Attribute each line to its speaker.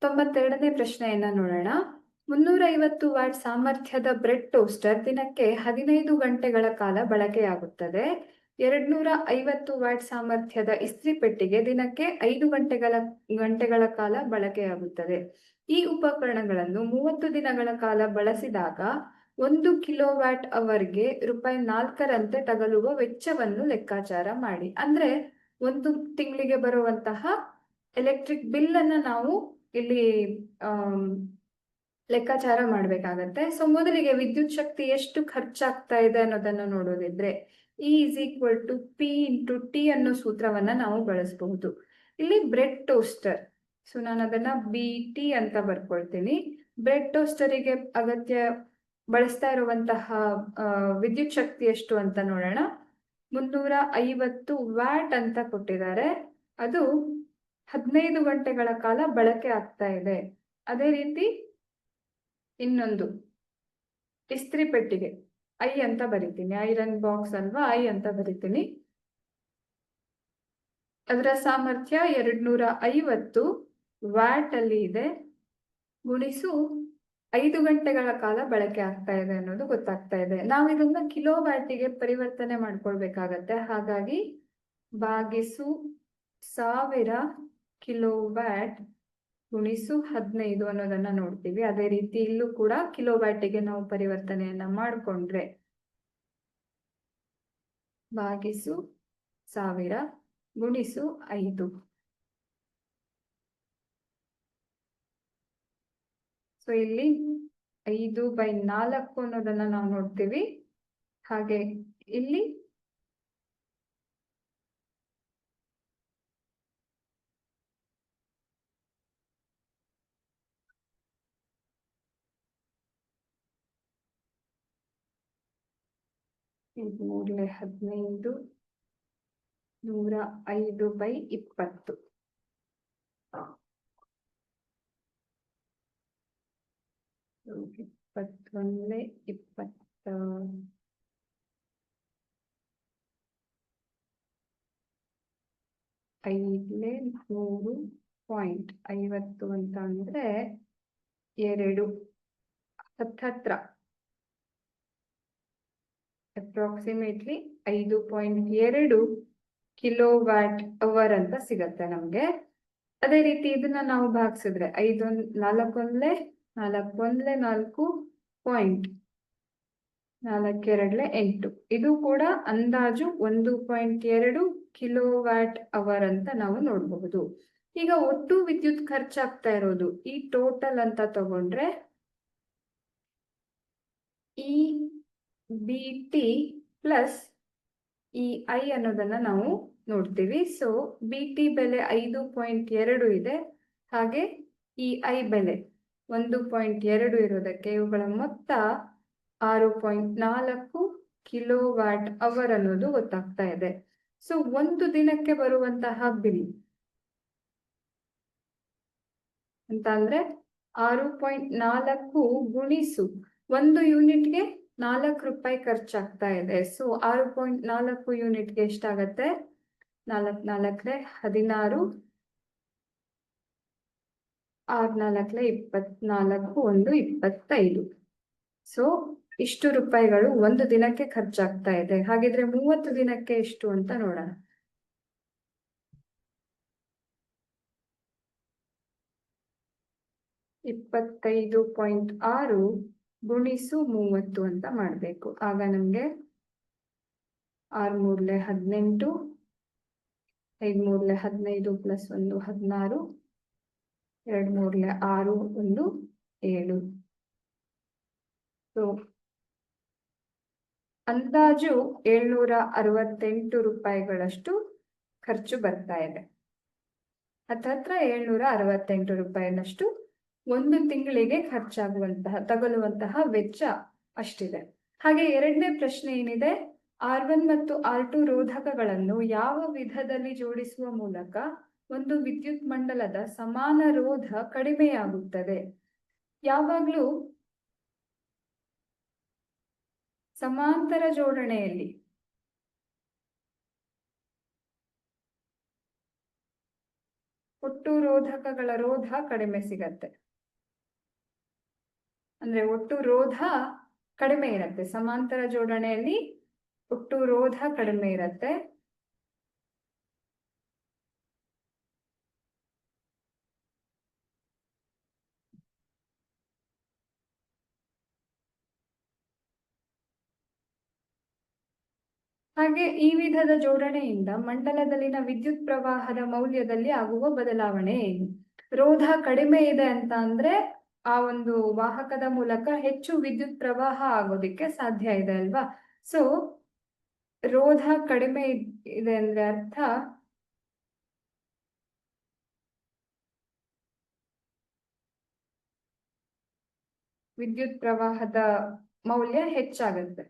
Speaker 1: ತೊಂಬತ್ತೆರಡನೇ ಪ್ರಶ್ನೆಯನ್ನ ನೋಡೋಣ. ಮುನ್ನೂರ ಐವತ್ತು ವಾಟ್ ಸಾಮರ್ಥ್ಯದ ಬ್ರೆಡ್ ಟೋಸ್ಟರ್ ದಿನಕ್ಕೆ ಹದಿನೈದು ಗಂಟೆಗಳ ಕಾಲ ಬಳಕೆಯಾಗುತ್ತದೆ. ಎರಡ್ನೂರ ಐವತ್ತು ವ್ಯಾಟ್ ಸಾಮರ್ಥ್ಯದ ಇಸ್ತ್ರಿ ಪೆಟ್ಟಿಗೆ ದಿನಕ್ಕೆ ಐದು ಗಂಟೆಗಳ ಗಂಟೆಗಳ ಕಾಲ ಬಳಕೆಯಾಗುತ್ತದೆ. ಈ ಉಪಕರಣಗಳನ್ನು ಮೂವತ್ತು ದಿನಗಳ ಕಾಲ ಬಳಸಿದಾಗ ಒಂದು ಕಿಲೋ ವ್ಯಾಟ್ ಅವರ್ಗೆ ರೂಪಾಯಿ ನಾಲ್ಕರಂತೆ ತಗಲುವ ವೆಚ್ಚವನ್ನು ಲೆಕ್ಕಾಚಾರ ಮಾಡಿ. ಅಂದ್ರೆ ಒಂದು ತಿಂಗಳಿಗೆ ಬರುವಂತಹ ಎಲೆಕ್ಟ್ರಿಕ್ ಬಿಲ್ ಅನ್ನ ನಾವು ಇಲ್ಲಿ ಲೆಕ್ಕಾಚಾರ ಮಾಡ್ಬೇಕಾಗತ್ತೆ. ಸೊ ಮೊದಲಿಗೆ ವಿದ್ಯುತ್ ಶಕ್ತಿ ಎಷ್ಟು ಖರ್ಚಾಗ್ತಾ ಇದೆ ಅನ್ನೋದನ್ನ ನೋಡೋದಿದ್ರೆ E is equal to P into T ಅನ್ನೋ ಸೂತ್ರವನ್ನ ನಾವು ಬಳಸಬಹುದು. ಇಲ್ಲಿ ಬ್ರೆಡ್ ಟೋಸ್ಟರ್, ಸೊ ನಾನು ಅದನ್ನ ಬಿ ಟಿ ಅಂತ ಬರ್ಕೊಳ್ತೀನಿ. ಬ್ರೆಡ್ ಟೋಸ್ಟರಿಗೆ ಅಗತ್ಯ ಬಳಸ್ತಾ ಇರುವಂತಹ ವಿದ್ಯುತ್ ಶಕ್ತಿ ಎಷ್ಟು ಅಂತ ನೋಡೋಣ. ಮುನ್ನೂರ ಐವತ್ತು ವ್ಯಾಟ್ ಅಂತ ಕೊಟ್ಟಿದ್ದಾರೆ. ಅದು ಹದಿನೈದು ಗಂಟೆಗಳ ಕಾಲ ಬಳಕೆ ಆಗ್ತಾ ಇದೆ. ಅದೇ ರೀತಿ ಇನ್ನೊಂದು, ಇಸ್ತ್ರಿ ಪೆಟ್ಟಿಗೆ, ಐ ಅಂತ ಬರಿತೀನಿ. ಐರನ್ ಬಾಕ್ಸ್ ಅಲ್ವಾ, ಐ ಅಂತ ಬರಿತೀನಿ. ಅದರ ಸಾಮರ್ಥ್ಯ ಎರಡ್ನೂರ ಐವತ್ತು ವ್ಯಾಟ್ ಅಲ್ಲಿ ಇದೆ. ಗುಣಿಸು ಐದು ಗಂಟೆಗಳ ಕಾಲ ಬಳಕೆ ಆಗ್ತಾ ಇದೆ ಅನ್ನೋದು ಗೊತ್ತಾಗ್ತಾ ಇದೆ. ನಾವು ಇದನ್ನ ಕಿಲೋ ವ್ಯಾಟಿಗೆ ಪರಿವರ್ತನೆ ಮಾಡ್ಕೊಳ್ಬೇಕಾಗತ್ತೆ. ಹಾಗಾಗಿ ಭಾಗಿಸು ಸಾವಿರ ಕಿಲೋ ವ್ಯಾಟ್ ಗುಣಿಸು ಹದಿನೈದು ಅನ್ನೋದನ್ನ ನೋಡ್ತೀವಿ. ಅದೇ ರೀತಿ ಇಲ್ಲೂ ಕೂಡ ಕಿಲೋ ವ್ಯಾಟಿಗೆ ನಾವು ಪರಿವರ್ತನೆಯನ್ನ ಮಾಡಿಕೊಂಡ್ರೆ ಭಾಗಿಸು ಸಾವಿರ ಗುಣಿಸು ಐದು. ಸೊ ಇಲ್ಲಿ ಐದು ಬೈ ನಾಲ್ಕು ಅನ್ನೋದನ್ನ ನಾವು ನೋಡ್ತೀವಿ. ಹಾಗೆ ಇಲ್ಲಿ ಇದು ಮೂರಲೆ ಹದಿನೈದು ನೂರ ಐದು ಬೈ ಇಪ್ಪತ್ತು ಇಪ್ಪತ್ತೊಂದನೇ ಇಪ್ಪತ್ತ ಐದನೇ ನೂರು ಪಾಯಿಂಟ್ ಐವತ್ತು ಅಂತ ಅಂದ್ರೆ ಎರಡು ಹತ್ತತ್ರ ಅಪ್ರಾಕ್ಸಿಮೇಟ್ಲಿ ಐದು ಪಾಯಿಂಟ್ ಎರಡು ಕಿಲೋ ವ್ಯಾಟ್ ಅವರ್ ಅಂತ ಸಿಗತ್ತೆ ನಮ್ಗೆ. ಅದೇ ರೀತಿ ಇದನ್ನ ನಾವು ಭಾಗಿಸಿದ್ರೆ ಐದೊಂದ್ ನಾಲ್ಕೊಂದ್ಲೆ ನಾಲ್ಕೊಂದ್ಲೆ ನಾಲ್ಕು ಪಾಯಿಂಟ್ ನಾಲ್ಕೆರಡ್ಲೆ ಎಂಟು. ಇದು ಕೂಡ ಅಂದಾಜು ಒಂದು ಪಾಯಿಂಟ್ ಎರಡು ಕಿಲೋ ವ್ಯಾಟ್ ಅವರ್ ಅಂತ ನಾವು ನೋಡಬಹುದು. ಈಗ ಒಟ್ಟು ವಿದ್ಯುತ್ ಖರ್ಚಾಗ್ತಾ ಇರೋದು ಈ ಟೋಟಲ್ ಅಂತ ತಗೊಂಡ್ರೆ ಈ B T plus E I ಅನ್ನೋದನ್ನ ನಾವು ನೋಡ್ತೀವಿ. ಸೊ ಬಿ ಟಿ ಬೆಲೆ ಐದು ಪಾಯಿಂಟ್ ಎರಡು ಇದೆ. ಹಾಗೆ ಈ ಐ ಬೆಲೆ ಒಂದು ಪಾಯಿಂಟ್ ಎರಡು ಇರೋದಕ್ಕೆ ಇವುಗಳ ಮೊತ್ತ ಆರು ಪಾಯಿಂಟ್ ನಾಲ್ಕು ಕಿಲೋ ವ್ಯಾಟ್ ಅವರ್ ಅನ್ನೋದು ಗೊತ್ತಾಗ್ತಾ ಇದೆ. ಸೊ ಒಂದು ದಿನಕ್ಕೆ ಬರುವಂತಹ ಬಿಲ್ ಅಂತ ಅಂದ್ರೆ ಆರು ಪಾಯಿಂಟ್ ನಾಲ್ಕು ಗುಣಿಸು ಒಂದು ಯೂನಿಟ್ಗೆ ನಾಲ್ಕು ರೂಪಾಯಿ ಖರ್ಚಾಗ್ತಾ ಇದೆ. ಸೊ ಆರು ಪಾಯಿಂಟ್ ನಾಲ್ಕು ಯೂನಿಟ್ಗೆ ಎಷ್ಟಾಗತ್ತೆ? ನಾಲ್ಕು ನಾಲ್ಕಲೆ ಹದಿನಾರು. ಆರು, ನಾಲ್ಕರೆ ಇಪ್ಪತ್ನಾಲ್ಕು, ಒಂದು ಇಪ್ಪತ್ತೈದು. ಸೊ ಇಷ್ಟು ರೂಪಾಯಿಗಳು ಒಂದು ದಿನಕ್ಕೆ ಖರ್ಚಾಗ್ತಾ ಇದೆ. ಹಾಗಿದ್ರೆ ಮೂವತ್ತು ದಿನಕ್ಕೆ ಎಷ್ಟು ಅಂತ ನೋಡೋಣ. ಇಪ್ಪತ್ತೈದು ಪಾಯಿಂಟ್ ಆರು. ಗುಣಿಸು ಮೂವತ್ತು ಅಂತ ಮಾಡಬೇಕು. ಆಗ ನಮಗೆ ಆರ್ ಮೂರ್ಲೆ ಹದಿನೆಂಟು ಐದು ಮೂರ್ಲೆ ಹದಿನೈದು ಪ್ಲಸ್ ಒಂದು ಹದಿನಾರು ಎರಡು ಮೂರ್ಲೆ ಆರು ಒಂದು ಏಳು. ಸೊ ಅಂದಾಜು ಏಳ್ನೂರ ಅರವತ್ತೆಂಟು ರೂಪಾಯಿಗಳಷ್ಟು ಖರ್ಚು ಬರ್ತಾ ಇದೆ. ಹತ್ತತ್ರ ಏಳ್ನೂರ ಅರವತ್ತೆಂಟು ರೂಪಾಯಿನಷ್ಟು ಒಂದು ತಿಂಗಳಿಗೆ ಖರ್ಚಾಗುವಂತಹ, ತಗಲುವಂತಹ ವೆಚ್ಚ ಅಷ್ಟಿದೆ. ಹಾಗೆ ಎರಡನೇ ಪ್ರಶ್ನೆ ಏನಿದೆ? ಆರ್ ಒನ್ ಮತ್ತು ಆರ್ ಟು ರೋಧಕಗಳನ್ನು ಯಾವ ವಿಧದಲ್ಲಿ ಜೋಡಿಸುವ ಮೂಲಕ ಒಂದು ವಿದ್ಯುತ್ ಮಂಡಲದ ಸಮಾನ ರೋಧ ಕಡಿಮೆಯಾಗುತ್ತದೆ? ಯಾವಾಗ್ಲೂ ಸಮಾಂತರ ಜೋಡಣೆಯಲ್ಲಿ ಒಟ್ಟು ರೋಧಕಗಳ ರೋಧ ಕಡಿಮೆ ಸಿಗತ್ತೆ. ಅಂದ್ರೆ ಒಟ್ಟು ರೋಧ ಕಡಿಮೆ ಇರತ್ತೆ. ಸಮಾಂತರ ಜೋಡಣೆಯಲ್ಲಿ ಒಟ್ಟು ರೋಧ ಕಡಿಮೆ ಇರತ್ತೆ. ಹಾಗೆ ಈ ವಿಧದ ಜೋಡಣೆಯಿಂದ ಮಂಡಲದಲ್ಲಿನ ವಿದ್ಯುತ್ ಪ್ರವಾಹದ ಮೌಲ್ಯದಲ್ಲಿ ಆಗುವ ಬದಲಾವಣೆ ಏನು? ರೋಧ ಕಡಿಮೆ ಇದೆ ಅಂತ ಅಂದ್ರೆ ಆ ಒಂದು ವಾಹಕದ ಮೂಲಕ ಹೆಚ್ಚು ವಿದ್ಯುತ್ ಪ್ರವಾಹ ಆಗೋದಿಕ್ಕೆ ಸಾಧ್ಯ ಇದೆ ಅಲ್ವಾ? ಸೊ ರೋಧ ಕಡಿಮೆ ಇದೆ ಅಂದ್ರೆ ಅರ್ಥ? ವಿದ್ಯುತ್ ಪ್ರವಾಹದ ಮೌಲ್ಯ ಹೆಚ್ಚಾಗುತ್ತೆ.